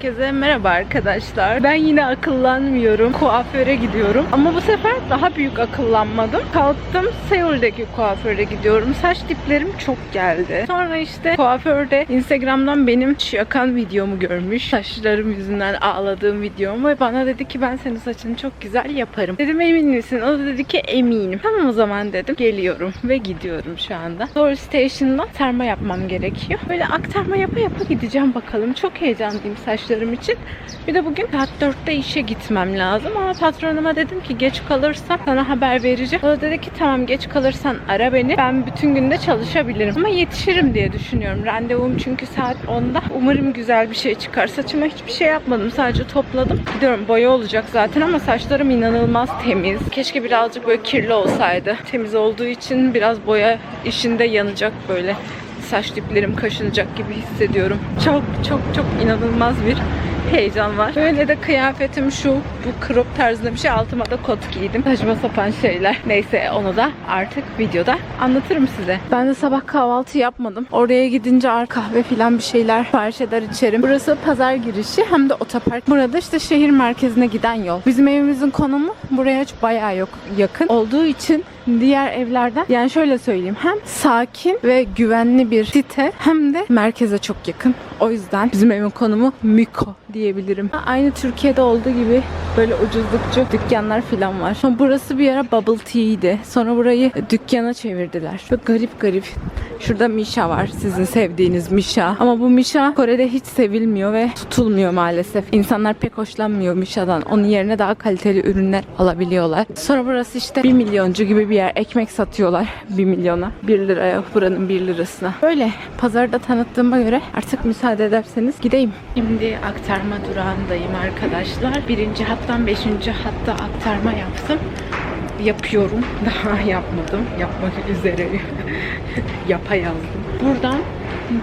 Herkese merhaba arkadaşlar. Ben yine akıllanmıyorum. Kuaföre gidiyorum. Ama bu sefer daha büyük akıllanmadım. Kalktım Seul'deki kuaföre gidiyorum. Saç diplerim çok geldi. Sonra işte kuaförde Instagram'dan benim yakan videomu görmüş. Saçlarım yüzünden ağladığım videomu ve bana dedi ki ben senin saçını çok güzel yaparım. Dedim emin misin? O da dedi ki eminim. Tamam o zaman dedim. Geliyorum ve gidiyorum şu anda. Seoul Station'dan terma yapmam gerekiyor. Böyle aktarma yapa yapa gideceğim bakalım. Çok heyecanlıyım saçlarım için. Bir de bugün saat 4'te işe gitmem lazım ama patronuma dedim ki geç kalırsam sana haber vereceğim. O dedi ki tamam geç kalırsan ara beni. Ben bütün günde çalışabilirim ama yetişirim diye düşünüyorum. Randevum çünkü saat 10'da. Umarım güzel bir şey çıkar. Saçıma hiçbir şey yapmadım. Sadece topladım. Gidiyorum boya olacak zaten ama saçlarım inanılmaz temiz. Keşke birazcık böyle kirli olsaydı. Temiz olduğu için biraz boya işinde yanacak böyle saç diplerim kaşınacak gibi hissediyorum. Çok çok çok inanılmaz bir heyecan var. Böyle de kıyafetim şu. Bu crop tarzında bir şey. Altıma da kot giydim. Saçma sapan şeyler. Neyse onu da artık videoda anlatırım size. Ben de sabah kahvaltı yapmadım. Oraya gidince ar kahve falan bir şeyler sipariş eder içerim. Burası pazar girişi hem de otopark. Burada işte şehir merkezine giden yol. Bizim evimizin konumu buraya bayağı yok yakın olduğu için diğer evlerden yani şöyle söyleyeyim hem sakin ve güvenli bir site hem de merkeze çok yakın. O yüzden bizim evin konumu Miko diyebilirim. Aynı Türkiye'de olduğu gibi böyle ucuzlukçu dükkanlar falan var. Burası bir ara Bubble Tea'ydi. Sonra burayı dükkana çevirdiler. Böyle garip garip. Şurada Misha var. Sizin sevdiğiniz Misha. Ama bu Misha Kore'de hiç sevilmiyor ve tutulmuyor maalesef. İnsanlar pek hoşlanmıyor Misha'dan. Onun yerine daha kaliteli ürünler alabiliyorlar. Sonra burası işte 1 milyoncu gibi bir yer. Ekmek satıyorlar 1 milyona. 1 liraya buranın 1 lirasına. Böyle pazarda tanıttığıma göre artık müsaade ederseniz gideyim. Şimdi aktarma durağındayım arkadaşlar. Birinci hattan beşinci hatta aktarma yaptım. Yapıyorum. Daha yapmadım. Yapmak üzereyim. Yapa yazdım. Buradan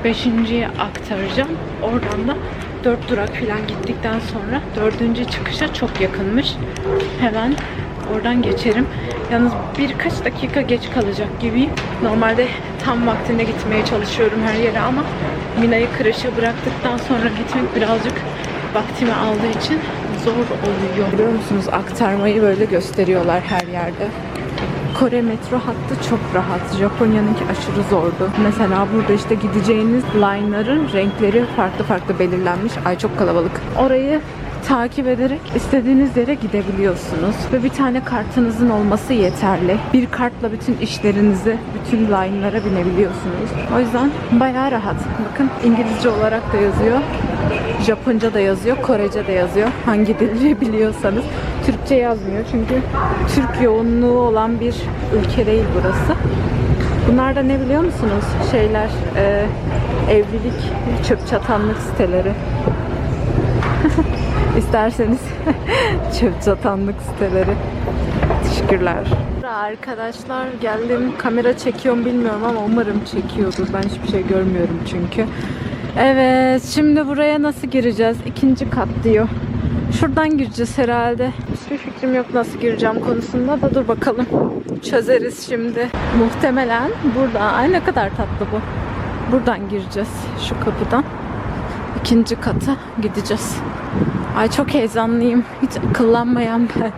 beşinciye aktaracağım. Oradan da dört durak falan gittikten sonra dördüncü çıkışa çok yakınmış. Hemen oradan geçerim. Yalnız birkaç dakika geç kalacak gibiyim. Normalde tam vaktinde gitmeye çalışıyorum her yere ama Mina'yı kreşe bıraktıktan sonra gitmek birazcık vaktimi aldığı için zor oluyor. Biliyor musunuz aktarmayı böyle gösteriyorlar her yerde. Kore metro hattı çok rahat. Japonya'nınki aşırı zordu. Mesela burada işte gideceğiniz line'ların renkleri farklı farklı belirlenmiş. Ay çok kalabalık. Orayı takip ederek istediğiniz yere gidebiliyorsunuz. Ve bir tane kartınızın olması yeterli. Bir kartla bütün işlerinizi, bütün line'lara binebiliyorsunuz. O yüzden bayağı rahat. Bakın İngilizce olarak da yazıyor. Japonca da yazıyor, Korece de yazıyor. Hangi dili biliyorsanız. Türkçe yazmıyor çünkü Türk yoğunluğu olan bir ülke değil burası. Bunlar da ne biliyor musunuz? Şeyler, e, evlilik, çöp çatanlık siteleri. İsterseniz çöp çatanlık siteleri. Teşekkürler. Arkadaşlar geldim. Kamera çekiyorum bilmiyorum ama umarım çekiyordur. Ben hiçbir şey görmüyorum çünkü. Evet şimdi buraya nasıl gireceğiz? İkinci kat diyor. Şuradan gireceğiz herhalde. Hiçbir fikrim yok nasıl gireceğim konusunda da dur bakalım. Çözeriz şimdi. Muhtemelen burada. Ay ne kadar tatlı bu. Buradan gireceğiz şu kapıdan. İkinci kata gideceğiz. Ay çok heyecanlıyım. Hiç akıllanmayan ben.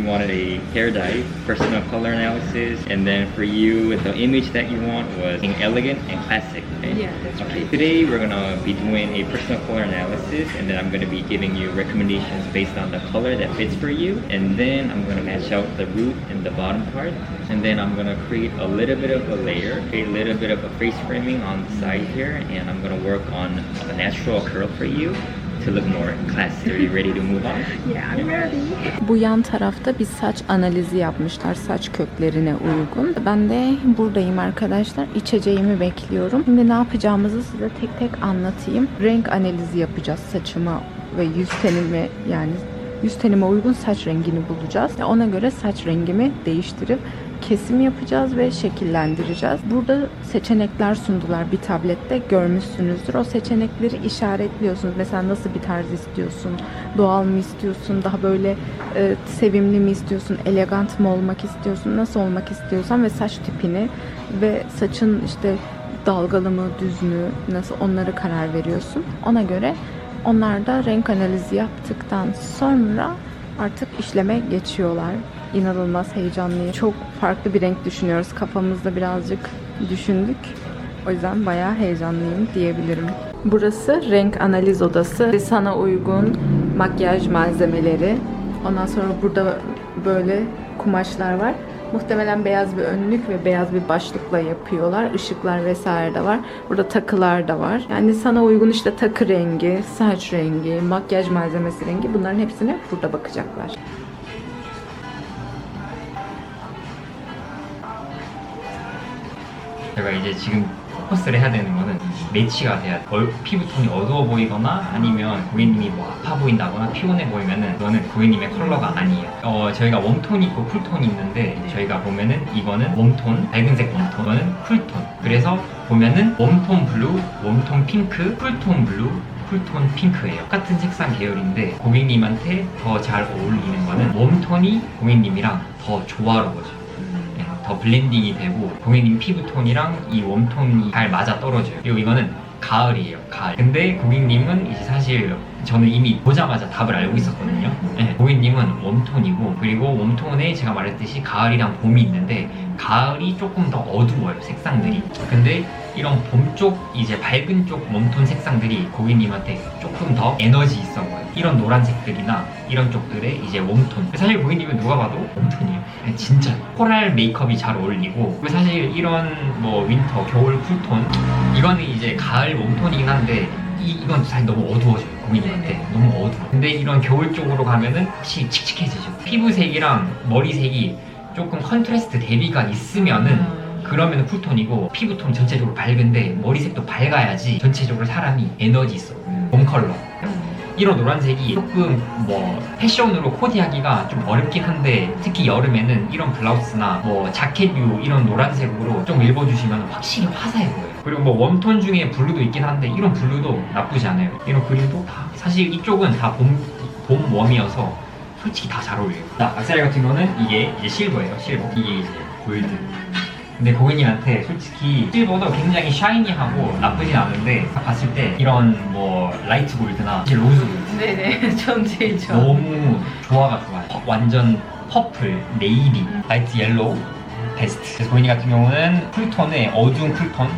You wanted a hair dye, personal color analysis, and then for you, the image that you want was elegant and classic. right? Yeah, that's okay. right. Today we're gonna be doing a personal color analysis, and then I'm gonna be giving you recommendations based on the color that fits for you, and then I'm gonna match out the root and the bottom part, and then I'm gonna create a little bit of a layer, create a little bit of a face framing on the side here, and I'm gonna work on a natural curl for you to look more classy. Are you ready to move on? Yeah, I'm ready. Bu yan tarafta bir saç analizi yapmışlar saç köklerine uygun. Ben de buradayım arkadaşlar. İçeceğimi bekliyorum. Şimdi ne yapacağımızı size tek tek anlatayım. Renk analizi yapacağız saçıma ve yüz tenime yani yüz tenime uygun saç rengini bulacağız. Ona göre saç rengimi değiştirip kesim yapacağız ve şekillendireceğiz. Burada seçenekler sundular bir tablette görmüşsünüzdür. O seçenekleri işaretliyorsunuz. Mesela nasıl bir tarz istiyorsun? Doğal mı istiyorsun? Daha böyle e, sevimli mi istiyorsun? Elegant mı olmak istiyorsun? Nasıl olmak istiyorsan ve saç tipini ve saçın işte dalgalı mı, düz mü, nasıl onlara karar veriyorsun. Ona göre onlar da renk analizi yaptıktan sonra artık işleme geçiyorlar. İnanılmaz heyecanlıyım. Çok farklı bir renk düşünüyoruz. Kafamızda birazcık düşündük. O yüzden bayağı heyecanlıyım diyebilirim. Burası renk analiz odası. Sana uygun makyaj malzemeleri. Ondan sonra burada böyle kumaşlar var. Muhtemelen beyaz bir önlük ve beyaz bir başlıkla yapıyorlar. Işıklar vesaire de var. Burada takılar da var. Yani sana uygun işte takı rengi, saç rengi, makyaj malzemesi rengi bunların hepsine burada bakacaklar. 제가 이제 지금 포커스를 해야 되는 거는 매치가 돼야 돼. 얼- 피부 톤이 어두워 보이거나 아니면 고객님이 뭐 아파 보인다거나 피곤해 보이면은 그거는 고객님의 컬러가 아니에요. 어, 저희가 웜톤이 있고 쿨톤이 있는데 저희가 보면은 이거는 웜톤, 밝은색 웜톤, 이거는 쿨톤. 그래서 보면은 웜톤 블루, 웜톤 핑크, 쿨톤 블루, 쿨톤 핑크예요. 똑같은 색상 계열인데 고객님한테 더 잘 어울리는 거는 웜톤이 고객님이랑 더 조화로워져요. 네, 더 블렌딩이 되고 고객님 피부톤이랑 이 웜톤이 잘 맞아 떨어져요. 그리고 이거는 가을이에요. 가을. 근데 고객님은 이제 사실 저는 이미 보자마자 답을 알고 있었거든요. 네, 고객님은 웜톤이고 그리고 웜톤에 제가 말했듯이 가을이랑 봄이 있는데 가을이 조금 더 어두워요 색상들이. 근데 이런 봄 쪽 이제 밝은 쪽 웜톤 색상들이 고객님한테 조금 더 에너지 있어 보여요. 이런 노란색들이나 이런 쪽들의 이제 웜톤. 사실 고객님은 누가 봐도 웜톤이에요. 네, 진짜 코랄 메이크업이 잘 어울리고 사실 이런 뭐 윈터, 겨울 쿨톤 이거는 이제 가을 웜톤이긴 한데 이, 이건 사실 너무 어두워져요 고객님한테 너무 어두워 근데 이런 겨울 쪽으로 가면은 확실히 칙칙해지죠 피부색이랑 머리색이 조금 컨트라스트 대비가 있으면은 그러면 쿨톤이고 피부톤 전체적으로 밝은데 머리색도 밝아야지 전체적으로 사람이 에너지 있어 봄 컬러. 이런 노란색이 조금 뭐 패션으로 코디하기가 좀 어렵긴 한데 특히 여름에는 이런 블라우스나 뭐 자켓류 이런 노란색으로 좀 입어주시면 확실히 화사해 보여요. 그리고 뭐 웜톤 중에 블루도 있긴 한데 이런 블루도 나쁘지 않아요. 이런 그림도 다 사실 이쪽은 다 봄 봄 웜이어서 솔직히 다 잘 어울려요. 자 악세사리 같은 거는 이게 이제 실버예요 실버. 이게 이제 골드 근데 고객님한테 솔직히 실버도 굉장히 샤이니하고 나쁘진 않은데 딱 봤을 때 이런 뭐 라이트 골드나 이제 로즈 골드 네네, 전 제일 너무 조화가 좋아요. 퍼- 완전 퍼플, 네이비, 라이트 옐로우 베스트. 그래서 고객님 같은 경우는 쿨톤에 어두운 쿨톤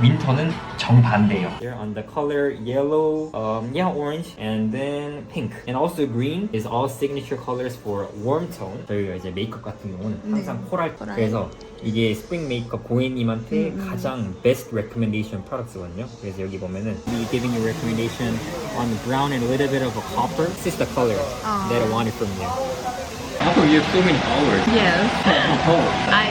윈터는 정반대예요. Here on the color yellow, um, yeah, orange, and then pink, and also green is all signature colors for warm tone. 저희가 이제 메이크업 같은 경우는 항상 코랄. 코랄. 그래서 이게 스프링 메이크업 고객님한테 음, 음. 가장 best recommendation products거든요. 그래서 여기 보면은 we giving you recommendation on brown and a little bit of a copper. This is the color Ah. that I wanted from you. How come you have so many followers? Yes, Oh, I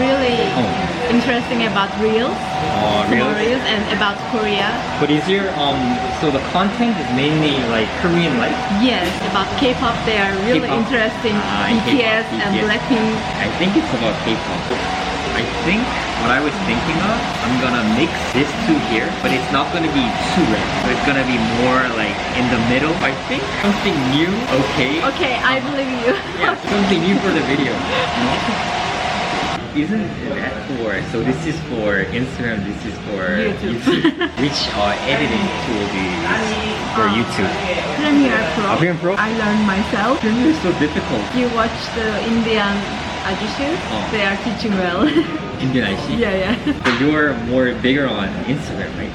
really Oh. interesting about reels, oh reels and about Korea. But is your um so the content is mainly like Korean life? Yes, about K-pop they are really interesting. Ah, BTS, K-pop, and BTS. Blackpink. I think it's about K-pop. I think what I was thinking of, I'm gonna mix this two here, but it's not gonna be too red. So it's gonna be more like in the middle. I think something new, okay. Okay, I believe you. Yeah, something new for the video. Isn't that for, so this is for Instagram, this is for YouTube. Which uh, editing tool do you use for YouTube? Premiere Pro. Premiere Pro? I learned myself. Premiere is so difficult. You watch the Indian Ajishus, Oh. they are teaching well. Indian I see. yeah, yeah. But you're more bigger on Instagram, right?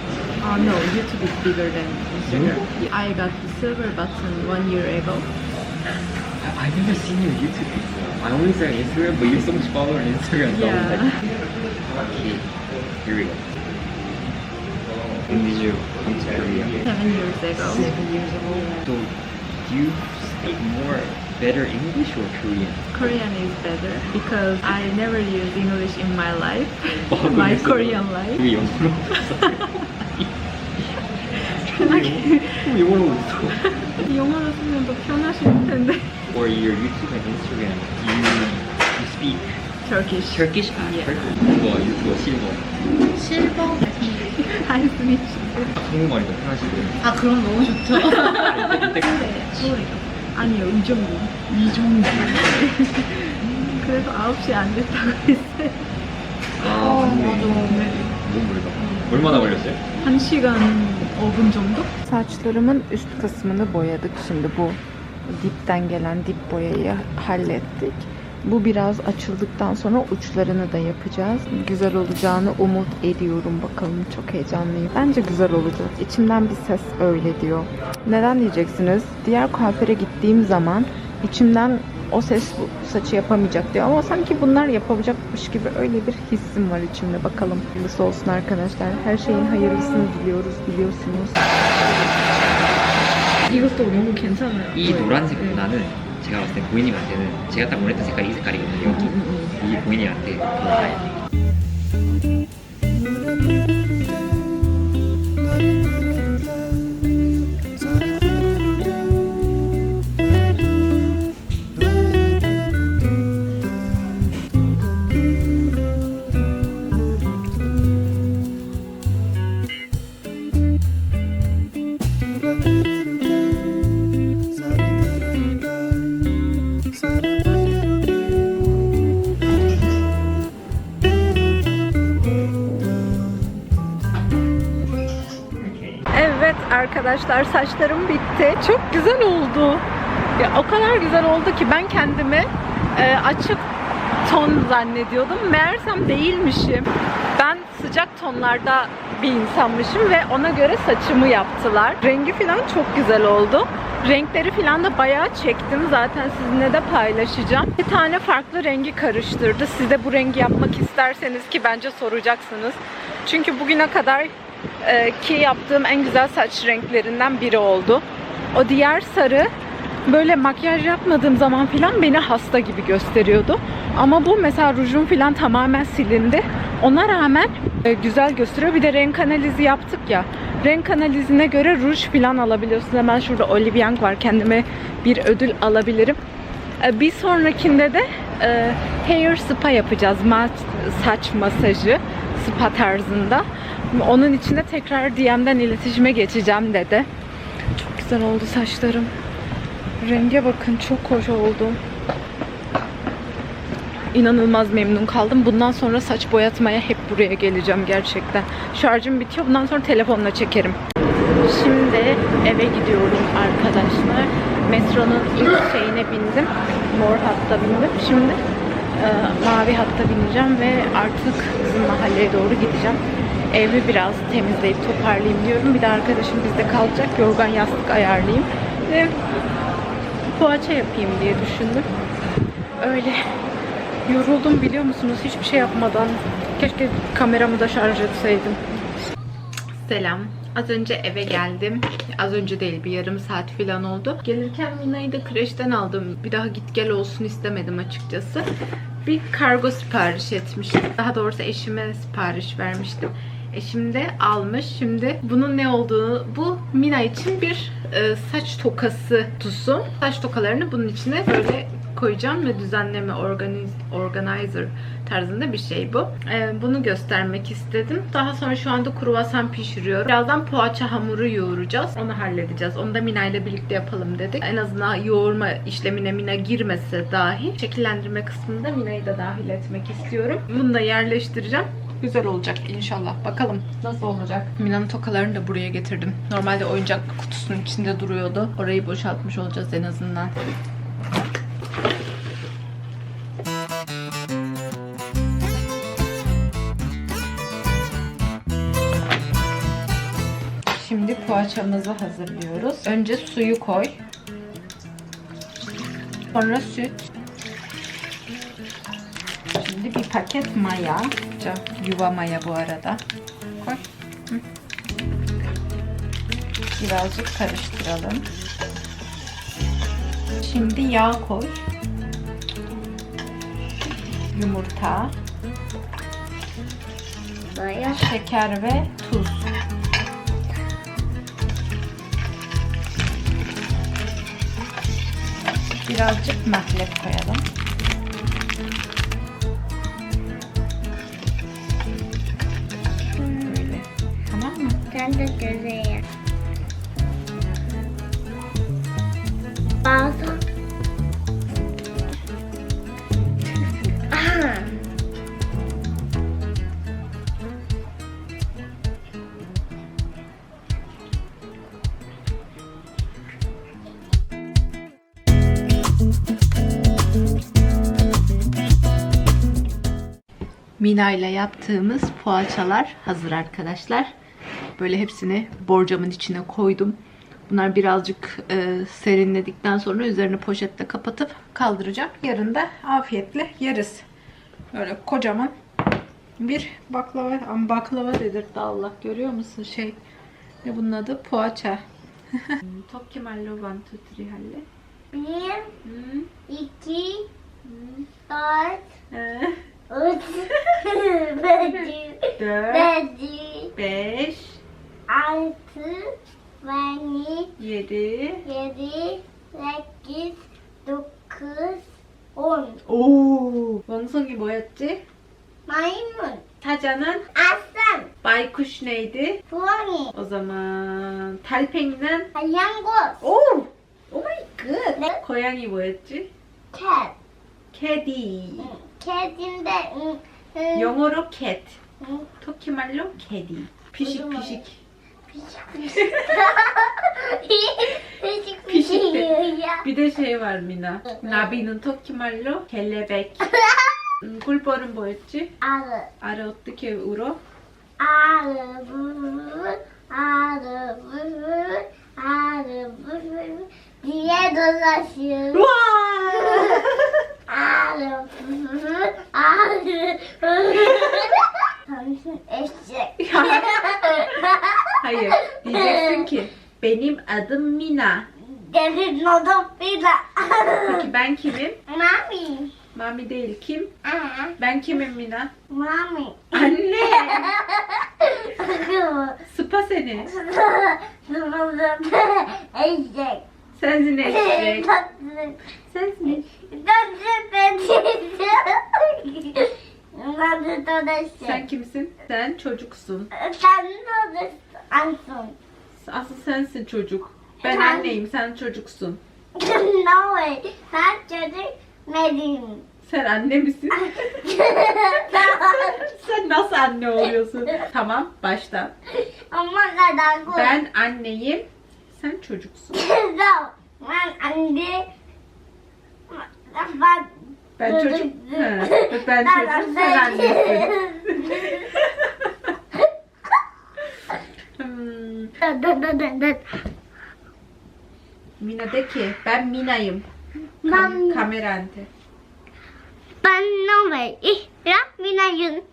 Oh no, YouTube is bigger than Instagram. I got the silver button one year ago. I- I've never seen your YouTube before. I only saw Instagram, but you have so much follower on Instagram. So I was Yeah. like, okay, here we go. When did you come to Korea? Seven years ago. Seven years ago. So, do you speak more better English or Korean? Korean is better because I never used English in my life, 어, my 그랬어? Korean life. 왜 영어로 없어? 왜 영어로 없어? 영어로 쓰면 더 편하실 텐데. For your YouTube and Instagram, you, you speak Turkish. Turkish? 아, Yeah. Turkish. 이거 유튜버 실버. 실버? You. 한국말이 더 편하시고. 아 그럼 너무 좋죠. 이때 서울이요. 아니요, 이정도. 이정도. 그래서 9시 안 됐다고 했어요. 아, 너무 멀다. 얼마나 걸렸어요? 1시간 5분 정도? Saçlarımın üst kısmını boyadık şimdi bu dipten gelen dip boyayı hallettik. Bu biraz açıldıktan sonra uçlarını da yapacağız. Güzel olacağını umut ediyorum bakalım çok heyecanlıyım. Bence güzel olacak. İçimden bir ses öyle diyor. Neden diyeceksiniz? Diğer kuaföre gittiğim zaman içimden o ses bu saçı yapamayacak diyor. Ama sanki bunlar yapamayacakmış gibi öyle bir hissim var içimde. Bakalım. Hayırlısı olsun arkadaşlar. Her şeyin hayırlısını diliyoruz biliyorsunuz. 이것도 너무 괜찮아요. 이 노란색 나는 제가 봤을 때 고객님한테는 제가 딱 원했던 색깔이 이 색깔이거든요. 이게 고객님한테 좋아요. Arkadaşlar saçlarım bitti. Çok güzel oldu. Ya o kadar güzel oldu ki ben kendimi e, açık ton zannediyordum. Meğersem değilmişim. Ben sıcak tonlarda bir insanmışım ve ona göre saçımı yaptılar. Rengi falan çok güzel oldu. Renkleri falan da bayağı çektim. Zaten sizinle de paylaşacağım. Bir tane farklı rengi karıştırdı. Siz de bu rengi yapmak isterseniz ki bence soracaksınız. Çünkü bugüne kadar e, ki yaptığım en güzel saç renklerinden biri oldu. O diğer sarı böyle makyaj yapmadığım zaman filan beni hasta gibi gösteriyordu. Ama bu mesela rujum filan tamamen silindi. Ona rağmen e, güzel gösteriyor. Bir de renk analizi yaptık ya. Renk analizine göre ruj filan alabiliyorsunuz. Hemen şurada Olive Young var. Kendime bir ödül alabilirim. E, Bir sonrakinde de e, hair spa yapacağız. Ma- saç masajı spa tarzında. Onun için de tekrar DM'den iletişime geçeceğim dedi. Çok güzel oldu saçlarım. Renge bakın çok hoş oldu. İnanılmaz memnun kaldım. Bundan sonra saç boyatmaya hep buraya geleceğim gerçekten. Şarjım bitiyor. Bundan sonra telefonla çekerim. Şimdi eve gidiyorum arkadaşlar. Metronun ilk şeyine bindim. Mor hatta bindim. Şimdi e, mavi hatta bineceğim ve artık bizim mahalleye doğru gideceğim. Evi biraz temizleyip toparlayayım diyorum. Bir de arkadaşım bizde kalacak. Yorgan yastık ayarlayayım. Ve poğaça yapayım diye düşündüm. Öyle yoruldum biliyor musunuz hiçbir şey yapmadan. Keşke kameramı da şarj etseydim. Selam. Az önce eve geldim. Az önce değil bir yarım saat falan oldu. Gelirken Mina'yı da kreşten aldım. Bir daha git gel olsun istemedim açıkçası. Bir kargo sipariş etmiştim. Daha doğrusu eşime sipariş vermiştim. Eşim de almış. Şimdi bunun ne olduğunu bu Mina için bir e, saç tokası tusu. Saç tokalarını bunun içine böyle koyacağım ve düzenleme organiz, organizer tarzında bir şey bu. Ee, bunu göstermek istedim. Daha sonra şu anda kruvasan pişiriyorum. Birazdan poğaça hamuru yoğuracağız. Onu halledeceğiz. Onu da Mina ile birlikte yapalım dedik. En azından yoğurma işlemine Mina girmese dahi şekillendirme kısmında Mina'yı da dahil etmek istiyorum. Bunu da yerleştireceğim. Güzel olacak inşallah. Bakalım nasıl olacak. Mina'nın tokalarını da buraya getirdim. Normalde oyuncak kutusunun içinde duruyordu. Orayı boşaltmış olacağız en azından. Şimdi poğaçamızı hazırlıyoruz. Önce suyu koy. Sonra süt. Şimdi bir paket maya. Ca- Yuva maya bu arada. Koy. Hı. Birazcık karıştıralım. Şimdi yağ koy. Yumurta. Şeker ve tuz. Birazcık mahlep koyalım. de döneyim. Bazı Aha. Mina ile yaptığımız poğaçalar hazır arkadaşlar. Böyle hepsini borcamın içine koydum. Bunlar birazcık e, serinledikten sonra üzerine poşetle kapatıp kaldıracağım. Yarın da afiyetle yeriz. Böyle kocaman bir baklava, ama baklava dedirtti Allah. Görüyor musun şey? Ne bunun adı? Poğaça. Tokki mallo one two three halle. Bir, Hmm. iki, dört, üç, beş, Dört, beş, 알트, 많이, 예리, 예리, 레킷, 노크, 온. 오, 원숭이 뭐였지? 마이문, 타자는 아산, 마이크 슈네이드. 부엉이, O zaman 달팽이는 반양곳, 오, 오 마이 네. 고양이 뭐였지? 캣. 캐디. 응, 캣인데, 응, 응, 영어로 캣. 응. 터키 말로 캐디. 피식피식. Şey var Mina. 나비는 토키말로 갤레백. 음, 꿀벌은 뭐였지? 아르, 아래 어떻게 울어? 아르, 부르르, 아르, 부르르, 아르, 부르르. 뒤에도 다시. 우와! 아르, 부르르, 아르, 부르르. 당신 eşek. Hayır. Diyeceksin ki benim adım Mina. Derin adım Bila. Peki ben kimim? Mami. Mami değil kim? Aa, Ben kimim Mina? Mami. Anne! Sıpa seni. Eşek. Sensin eşek. Sensin. Sen kimsin? Sen çocuksun. Sen tatlı ansın. Asıl sensin çocuk. Ben Ben- anneyim, sen çocuksun. No way. Sen çocuk Medim. Sen anne misin? sen nasıl anne oluyorsun? Tamam, baştan. Ama kadar koy. Ben anneyim, sen çocuksun. No. Ben anne. Ben Ben çocuk. Ha, ben çocuk, sen annesin. Mina de ki, ben Mina'yım. Kam- Ben kamerante. ben no way. İhram binayın.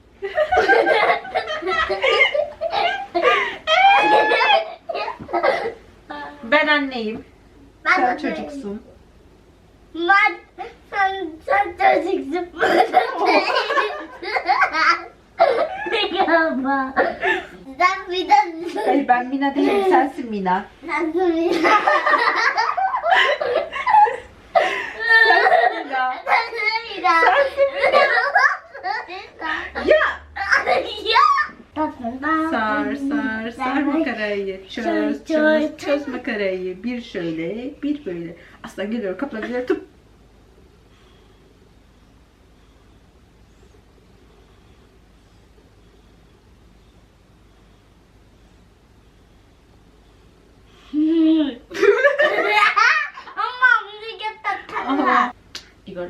Ben anneyim, Ben sen çocuksun. Ben sen sen çocuksun. Yapma. Sen de Hayır ben Mina değilim, sensin Mina. sen bir de Mina. Ya! Sar sar sar makarayı. Çöz çöz çöz makarayı. Bir şöyle bir böyle. Aslan geliyor kaplan geliyor tıp.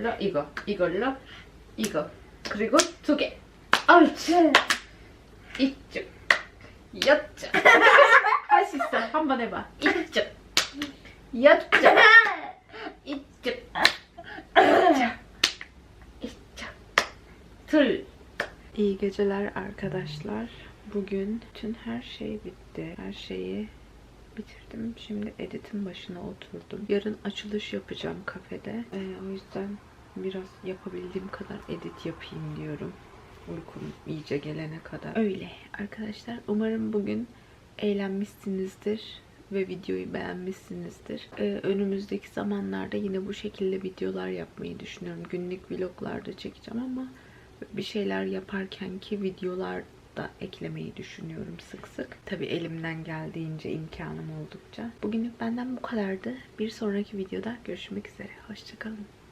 이걸로 이거 이걸로 이거 그리고 두 개. 옳지. 이쪽 이쪽. 할 수 있어. 한번 해봐. 이쪽 이쪽 이쪽 이쪽 둘. İyi geceler arkadaşlar. Bugün bütün her şey bitti. Her şeyi bitirdim. Şimdi editin başına oturdum. Yarın açılış yapacağım kafede. Ee, o yüzden biraz yapabildiğim kadar edit yapayım diyorum. Uykum iyice gelene kadar. Öyle arkadaşlar. Umarım bugün eğlenmişsinizdir ve videoyu beğenmişsinizdir. Ee, önümüzdeki zamanlarda yine bu şekilde videolar yapmayı düşünüyorum. Günlük vloglarda çekeceğim ama bir şeyler yaparken ki videolar da eklemeyi düşünüyorum sık sık. Tabi elimden geldiğince imkanım oldukça. Bugünlük benden bu kadardı. Bir sonraki videoda görüşmek üzere. Hoşçakalın.